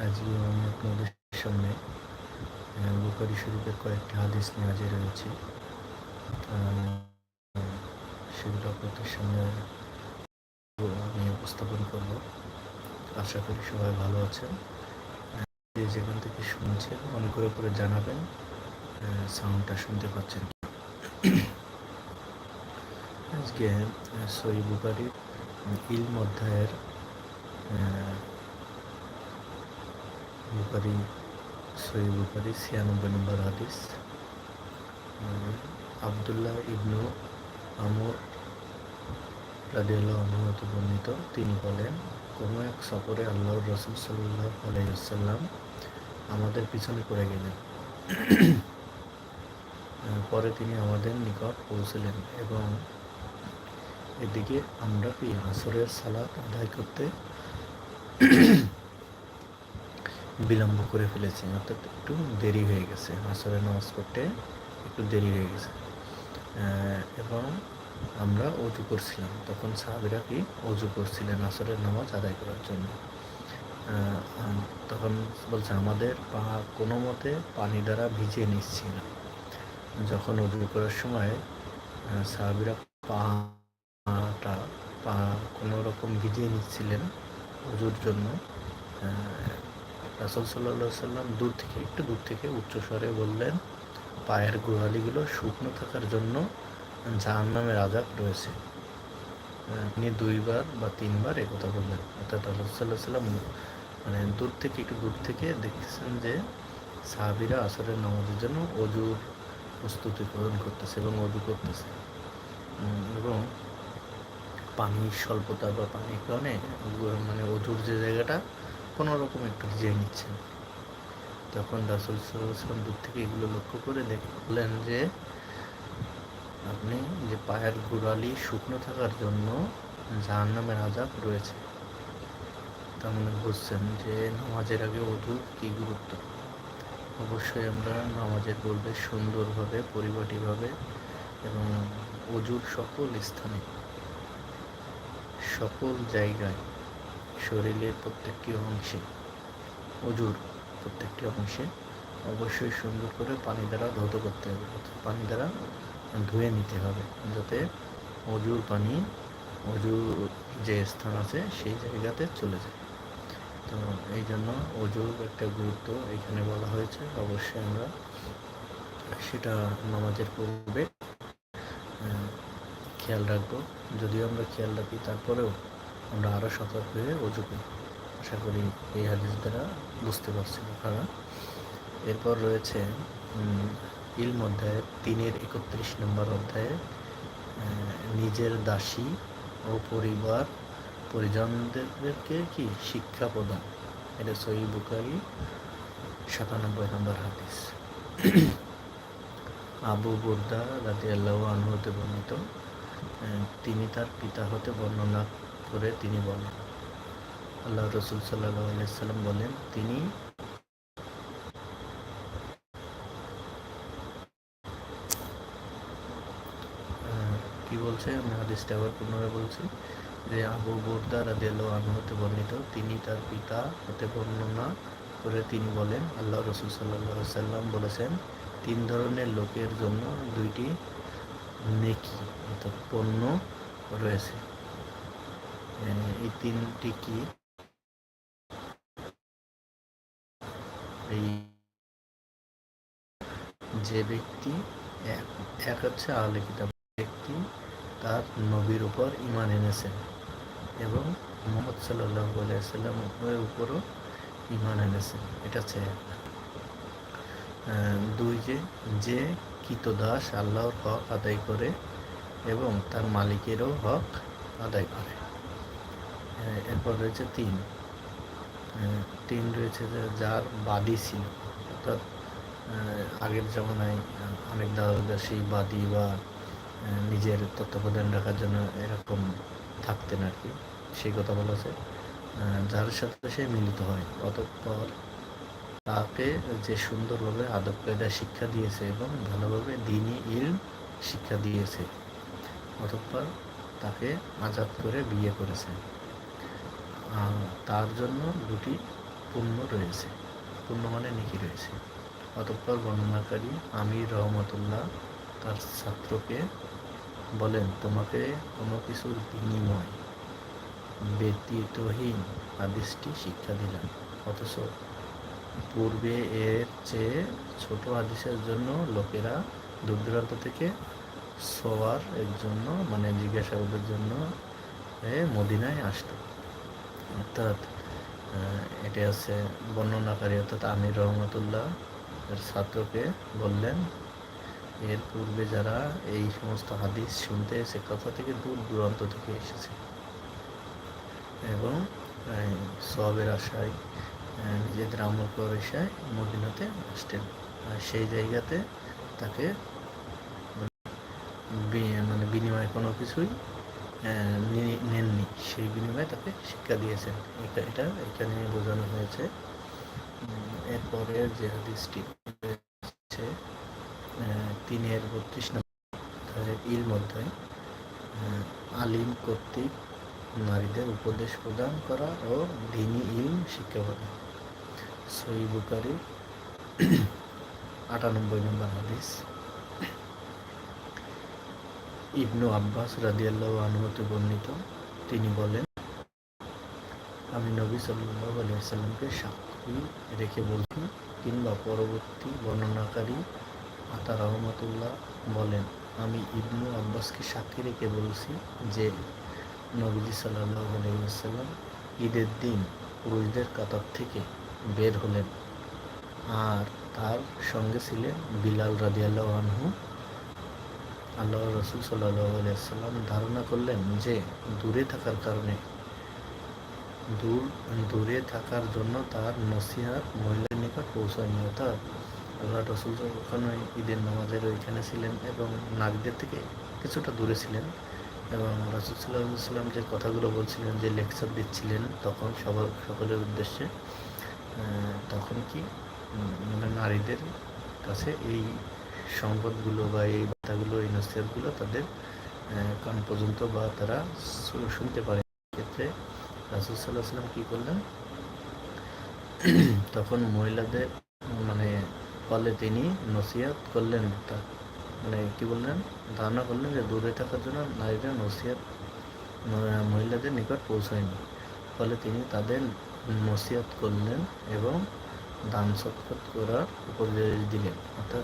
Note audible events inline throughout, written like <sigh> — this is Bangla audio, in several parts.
আজকে আমি আপনাদের সামনে বুখারি শরীফের কয়েকটি হাদিস নিয়ে হাজির আহ, সেগুলো আপনাদের সামনে আমি উপস্থাপন করব। আশা করি সবাই ভালো আছেন। যে যেখান থেকে শুনছেন মনে করে করে জানাবেন সাউন্ডটা শুনতে পাচ্ছেন। আজকে সই বুখারির ইলম অধ্যায়ের বুখারি সই বুখারি ছিয়ানব্বই নম্বর হাদিস আবদুল্লাহ ইবনু আমর রাদিয়াল্লাহু হতে বর্ণিত তিনি বলেন কোনো এক সফরে আল্লাহর রসুল সাল্লাহ আলাইসাল্লাম আমাদের পিছনে পড়ে গেলেন পরে তিনি আমাদের নিকট পৌঁছলেন এবং এদিকে আমরা কি আসরের সালাত আদায় করতে বিলম্ব করে ফেলেছি, অর্থাৎ একটু দেরি হয়ে গেছে। আসরের নামাজ করতে একটু দেরি হয়ে গেছে। এবং আমরা অজু করছিলাম। তখন সাহাবিরা কি অজু করছিলেন আসরের নামাজ আদায় করার জন্য? তখন বলছে, আমাদের পা কোনো মতে পানি দ্বারা ভিজিয়ে নিচ্ছিল যখন অজু করার সময় সাহাবিরা পাটা, পা কোনো রকম ভিজিয়ে নিচ্ছিলেন অজুর জন্য। রাসুল সাল্লা সাল্লাম দূর থেকে, একটু দূর থেকে উচ্চস্বরে বললেন, পায়ের গোড়ালিগুলো শুকনো থাকার জন্য জাহান নামের আজাব রয়েছে তিনি দুইবার বা তিনবার এ কথা বললেন। অর্থাৎ সাল্লাহ সাল্লাম মানে দূর থেকে, একটু দূর থেকে দেখতেছেন যে সাহাবিরা আসরের নামাজের জন্য অজুর প্রস্তুতি গ্রহণ করতেছে এবং অজু করতেছে। এবং পানির স্বল্পতা বা পানির কারণে মানে অজুর যে জায়গাটা কোনো রকম একটু ভিজিয়ে নিচ্ছেন। তখন রাসুল সাল্লাম দূর থেকে এগুলো লক্ষ্য করে দেখলেন যে, আপনি যে পায়ের গোড়ালি শুকনো থাকার জন্য জাহান নামের আজাব রয়েছে। তার মানে বুঝছেন যে, নামাজের আগে অজুর কি গুরুত্ব? অবশ্যই আমরা নামাজের পূর্বে সুন্দরভাবে, পরিপাটিভাবে এবং অজুর সকল স্থানে, সকল জায়গায় শরীরের প্রত্যেকটি অংশে, অজুর প্রত্যেকটি অংশে অবশ্যই সুন্দর করে পানি দ্বারা ধৌত করতে হবে। পানি দ্বারা ধুয়ে নিতে হবে যাতে অজুর পানি, অজুর যে স্থান আছে সেই জায়গাতে চলে যায়। তো এই জন্য অজুর একটা গুরুত্ব এখানে বলা হয়েছে। অবশ্যই আমরা সেটা নামাজের পূর্বে খেয়াল রাখব। যদিও আমরা খেয়াল রাখি তারপরেও আমরা আরও সতর্ক হয়ে অজু করি। আশা করি এই হাদিস দ্বারা বুঝতে পারছি আপনারা। এরপর রয়েছে ইলম অধ্যায় তিনের একত্রিশ নম্বর অধ্যায়ে নিজের দাসী ও পরিবার পরিজনদেরকে কি শিক্ষা প্রদান? এটা সই বুকারি সাতানব্বই নম্বর হাদিস। আবু বুর্দা রাতে আল্লাহ আনহতে বর্ণিত তিনি তার পিতা হতে বর্ণনা করে তিনি বলেন। আল্লাহ রসুল সাল্লাহ আলাইসাল্লাম বলেন, তিনি কি বলছে? আমি হাদিসটা আবার পুনরায় বলছি যে, আবু বুর্দা রাদিয়াল্লাহু আনহু হতে বর্ণিত, তিনি তার পিতা হতে বর্ণনা করে তিনি বলেন, আল্লাহ রসুল সাল্লাহ সাল্লাম বলেছেন, তিন ধরনের লোকের জন্য দুইটি নেকি অর্থাৎ পণ্য রয়েছে। এই তিনটি কি? যে ব্যক্তি, এক হচ্ছে আহলে কিতাব ব্যক্তি, তার নবীর উপর ইমান এনেছেন এবং মোহাম্মদ সাল্লাহ সাল্লামের উপরও ইমান এনেছেন। এটা হচ্ছে দুই যে যে কৃতদাস আল্লাহর হক আদায় করে এবং তার মালিকেরও হক আদায় করে। এরপর রয়েছে তিন। আহ, তিন রয়েছে যে যার বাদী ছিল। অর্থাৎ আগের জমানায় অনেক দাসী বাদী বা নিজের তত্ত্বাবধান রাখার জন্য এরকম থাকতেন আর কি। সেই কথা বলা আছে। যার সাথে সে মিলিত হয়। অতঃপর তাকে যে সুন্দরভাবে আদব কায়দা শিক্ষা দিয়েছে এবং ভালোভাবে দিনই ইল শিক্ষা দিয়েছে অতঃপর তাকে আজাদ করে বিয়ে করেছে। তার জন্য দুটি পুণ্য রয়েছে। পুণ্য মানে নেকি রয়েছে। অতঃপর বর্ণনাকারী আমির রহমতুল্লাহ তার ছাত্রকে বলেন, তোমাকে কোনো কিছুর বিনিময় ব্যতীতহীন হাদিসটি শিক্ষা দিলাম। অথচ পূর্বে এর চেয়ে ছোট হাদিসের জন্য লোকেরা দূর দূরান্ত থেকে সোয়ার এর জন্য মানে জিজ্ঞাসাবাদের জন্য মদিনায় আসতো। অর্থাৎ এটি আছে বর্ণনাকারী অর্থাৎ আমির রহমতুল্লাহ এর ছাত্রকে বললেন, এর পূর্বে যারা এই সমস্ত হাদিস শুনতে এসে কথা থেকে দূর দূরান্ত থেকে এসেছে এবং সবের আশায় নিজেদের আমল পয়সায় মদিনাতে আসতেন, আর সেই জায়গাতে তাকে মানে বিনিময়ে কোনো কিছুই নেননি। সেই বিনিময়ে তাকে শিক্ষা দিয়েছেন। এটা এটা এখানে বোঝানো হয়েছে। এরপরের যে হাদিসটি রয়েছে তিনের বত্রিশ নম্বর ইল মধ্যে আলিম কর্তৃক নারীদের উপদেশ প্রদান করা ও দিনী ইলম শিক্ষা প্রদান। সই বুকারি আটানব্বই নম্বর হাদিস। ইবনু আব্বাস রাদিয়াল্লাহু আনহুতে বর্ণিত। তিনি বলেন, আমি নবী সাল্লাল্লাহু আলাইহি সাল্লামকে সাক্ষী রেখে বলছি কিংবা পরবর্তী বর্ণনাকারী আতা রহমতুল্লাহ বলেন, আমি ইবনু আব্বাসকে সাক্ষী রেখে বলছি যে নবীজি সাল্লাল্লাহু আলাইহি সাল্লাম ঈদের দিন পুরুষদের কাতার থেকে বের হলেন। আর তার সঙ্গে ছিলেন বিলাল রাদিয়াল্লাহু আনহু। আল্লাহ রসুল সাল্লাম ধারণা করলেন যে দূরে থাকার কারণে, দূর দূরে থাকার জন্য তার নসিহাত মহিলার নিকট পৌঁছায়নি। অর্থাৎ আল্লাহ রসুল ওই ঈদের নামাজের ওইখানে ছিলেন এবং নারীদের থেকে কিছুটা দূরে ছিলেন এবং রসুল সাল্লাহ সাল্লাম যে কথাগুলো বলছিলেন, যে লেকচার দিচ্ছিলেন, তখন সবার, সকলের উদ্দেশ্যে তখন কি মানে নারীদের কাছে এই সংবাদগুলো বা এই বার্তাগুলো এই নসিহতগুলো তাদের কান পর্যন্ত বা তারা শুনতে পারে। ক্ষেত্রে রাসুল সাল্লাহ সাল্লাম কী করলেন? <clears throat> তখন মহিলাদের মানে ফলে তিনি নসিহত করলেন। তা মানে কি বললেন? ধারণা করলেন যে দূরে থাকার জন্য নারীরা নসিহত মহিলাদের নিকট পৌঁছায়নি। ফলে তিনি তাদের নসিহত করলেন এবং দান সৎকার করার উপদেশ দিলেন। অর্থাৎ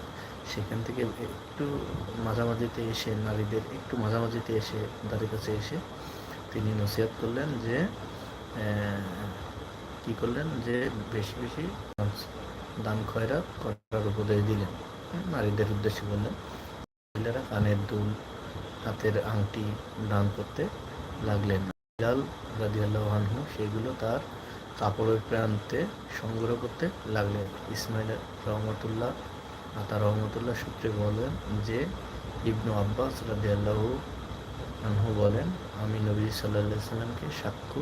সেখান থেকে একটু মাঝামাঝিতে এসে, নারীদের একটু মাঝামাঝিতে এসে, তাদের কাছে এসে তিনি নসিহত করলেন যে কি করলেন যে, বেশি বেশি দান- খয়রাত করার উপদেশ দিলেন। নারীদের উদ্দেশ্যে বললেন, মহিলারা কানের দুল, হাতের আংটি দান করতে লাগলেন। বিলাল রাদিয়াল্লাহ আনহু, সেগুলো তার কাপড়ের প্রান্তে সংগ্রহ করতে লাগলেন। ইসমাইল রহমতুল্লাহ আতা রহমতুল্লাহ সূত্রে বলেন যে, ইবনু আব্বাস রাদিয়াল্লাহ আনহু বলেন, আমি নবী সাল্লাহ সাল্লামকে সাক্ষু,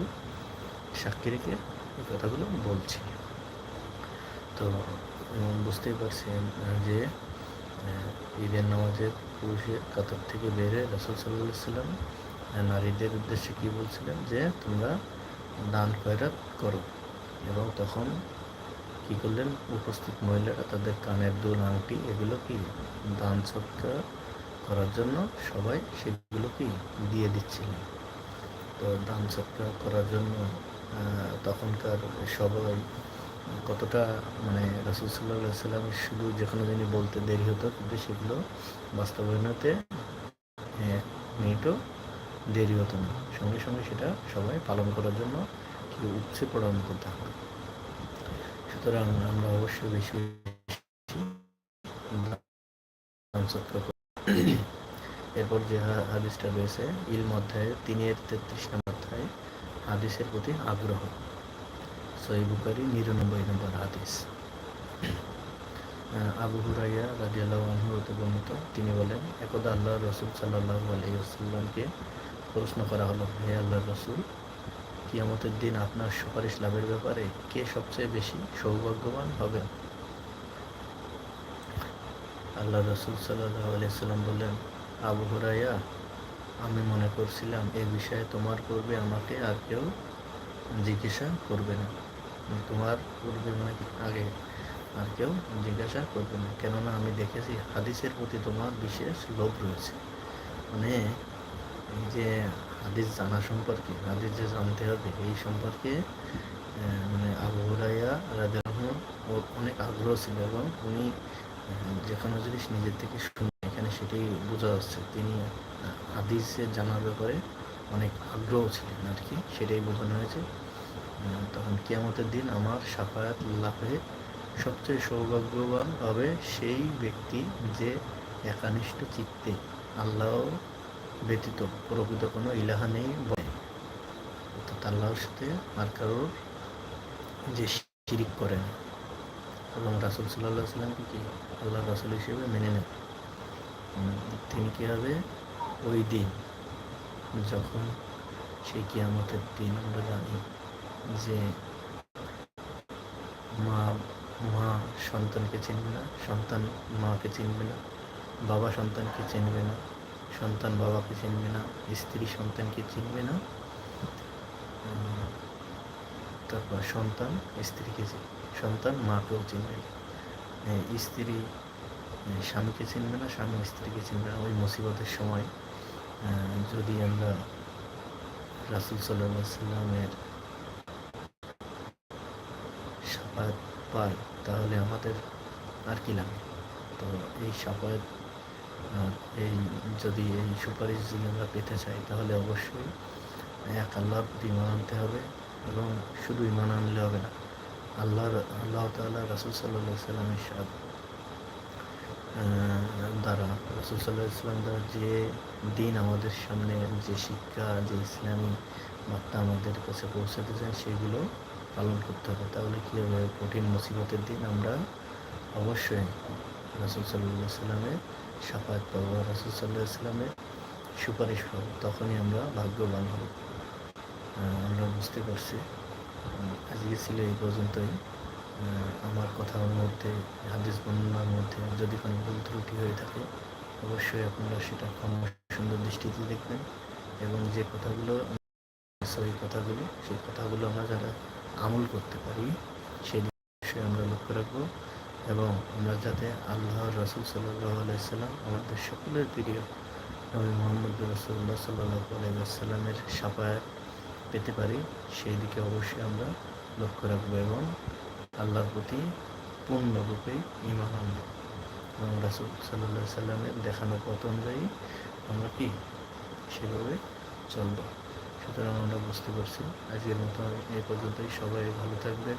সাক্ষী রেখে এই কথাগুলো বলছি। তো বুঝতেই পারছেন যে ঈদের নামাজের পুরুষের কাতার থেকে বেরে রসুল সাল্লাহ সাল্লাম নারীদের উদ্দেশ্যে কী বলছিলেন? যে, তোমরা দান খয়রাত করো এবং তখন কি করলেন? উপস্থিত মহিলারা তাদের কানের দুল, আংটি এগুলো কি দান সৎকার করার জন্য সবাই সেগুলো কি দিয়ে দিচ্ছিলেন? তো দান সৎকার করার জন্য তখনকার সবাই কতটা মানে রসুল সাল্লাহ সাল্লামের শুধু যে কোনো জিনিস বলতে দেরি হতো, কিন্তু সেগুলো বাস্তবায়নতে এক মিনিটও দেরি হতো না। সঙ্গে সঙ্গে সেটা সবাই পালন করার জন্য কি উপচে পড়ার মতো থাকতো সুতরাং আমরা অবশ্যই বেশি। এরপর যে হাদিসটা রয়েছে, ইলম অধ্যায়ে তিনের তেত্রিশ নম্বর অধ্যায়ে, হাদিসের প্রতি আগ্রহ। সহি বুকারি নিরানব্বই নম্বর হাদিস। আবু হুরাইয়া রাজিয়াল্লাহ আনহু হতে বর্ণিত, তিনি বলেন, একদা আল্লাহ রসুল সাল্লাহ আলহিউসাল্লামকে প্রশ্ন করা হলো, হে আল্লাহ রসুল, কিয়ামতের দিন আপনার সুপারিশ লাভের ব্যাপারে কে সবচেয়ে বেশি সৌভাগ্যবান হবেন আল্লাহ রসুল সাল্লাহ আলিয়াল্লাম বললেন, আবু হুরাইয়া আমি মনে করছিলাম এ বিষয়ে তোমার পূর্বে আমাকে আর কেউ জিজ্ঞাসা করবে না। তোমার পূর্বে মানে আগে আর কেউ জিজ্ঞাসা করবে না। কেননা আমি দেখেছি হাদিসের প্রতি তোমার বিশেষ লোভ রয়েছে। মানে যে হাদিস জানা সম্পর্কে, হাদিস যে জানতে হবে, এই সম্পর্কে মানে আবু হুরাইয়া রাজু ওর অনেক আগ্রহ ছিল এবং উনি যে কোনো জিনিস নিজের থেকে শুনে এখানে সেটাই বোঝা যাচ্ছে তিনি হাদিসের জানার ব্যাপারে অনেক আগ্রহ ছিলেন আর কি, সেটাই বোঝানো হয়েছে। তখন কিয়ামতের দিন আমার সাফায়াত লাভে সবচেয়ে সৌভাগ্যবান হবে সেই ব্যক্তি যে একানিষ্ঠ চিত্তে আল্লাহ ব্যতীত প্রকৃত কোনো ইলাহা নেই, বলে অর্থাৎ আল্লাহর সাথে আর কারোর যে শিরিক করেন এবং রাসুল সাল্লাহ সাল্লামকে কি আল্লাহ রাসুল হিসেবে মেনে নেন তিনি কী হবে? ওই দিন যখন সেই কিয়ামতের দিন আমরা জানি যে মা মা সন্তানকে চিনবে না, সন্তান মাকে চিনবে না, বাবা সন্তানকে চিনবে না। সন্তান বাবাকে চিনবে না, স্ত্রী সন্তানকে চিনবে না। তারপর সন্তান, স্ত্রীকে সন্তান মাকেও চিনবে। না স্ত্রী স্বামীকে চিনবে না, স্বামী স্ত্রীকে চিনবে না। ওই মুসিবতের সময় যদি আমরা রাসুল সাল্লামের সাফায়াত পাই, তাহলে আমাদের আর কি লাগে? তো এই সাফায়াত এই যদি এই সুপারিশ যদি আমরা পেতে চাই, তাহলে অবশ্যই এক আল্লাহর প্রতি ইমান আনতে হবে এবং শুধু ইমান আনলে হবে না, আল্লাহর, আল্লাহ তাল্লাহ রাসুল সাল্লাহ সাল্লামের সাথ দ্বারা, রসুল সাল্লাহ ইসলাম দ্বারা যে দিন আমাদের সামনে, যে শিক্ষা, যে ইসলামী বার্তা আমাদের কাছে পৌঁছাতে চায়, সেগুলো পালন করতে হবে। তাহলে কী হবে? কঠিন মুসিবতের দিন আমরা অবশ্যই রসুল সাল্লাহ সাল্লামের সাফাত পাবো রসুল সাল্লাহ ইসলামের সুপারিশ পাবো তখনই আমরা ভাগ্যবান হব। আমরা বুঝতে পারছি আজকে ছিল এই পর্যন্তই। আমার কথার মধ্যে, হাদিস বর্ণনার মধ্যে যদি কোনো ভুল ত্রুটি হয়ে থাকে, অবশ্যই আপনারা সেটা ক্ষমা সুন্দর দৃষ্টিতে দেখবেন এবং যে কথাগুলো সেই কথাগুলো সেই কথাগুলো আমরা যারা আমল করতে পারি সেই বিষয়ে আমরা লক্ষ্য রাখব। এবং আমরা যাতে আল্লাহ রসুল সাল্লাহ আলাইসাল্লাম আমাদের সকলের প্রিয় নবী মোহাম্মদ রসুল্লাহ সাল্লাহ আলাইসাল্লামের সাফায়াত পেতে পারি, সেই দিকে অবশ্যই আমরা লক্ষ্য রাখব এবং আল্লাহর প্রতি পূর্ণরূপে ইমান এবং রাসুল সাল্লাহ সাল্লামের দেখানো পথ অনুযায়ী আমরা কি? সেভাবে চলবো। সুতরাং আমরা বুঝতে পারছি, আজকের মতো এই পর্যন্তই। সবাই ভালো থাকবেন।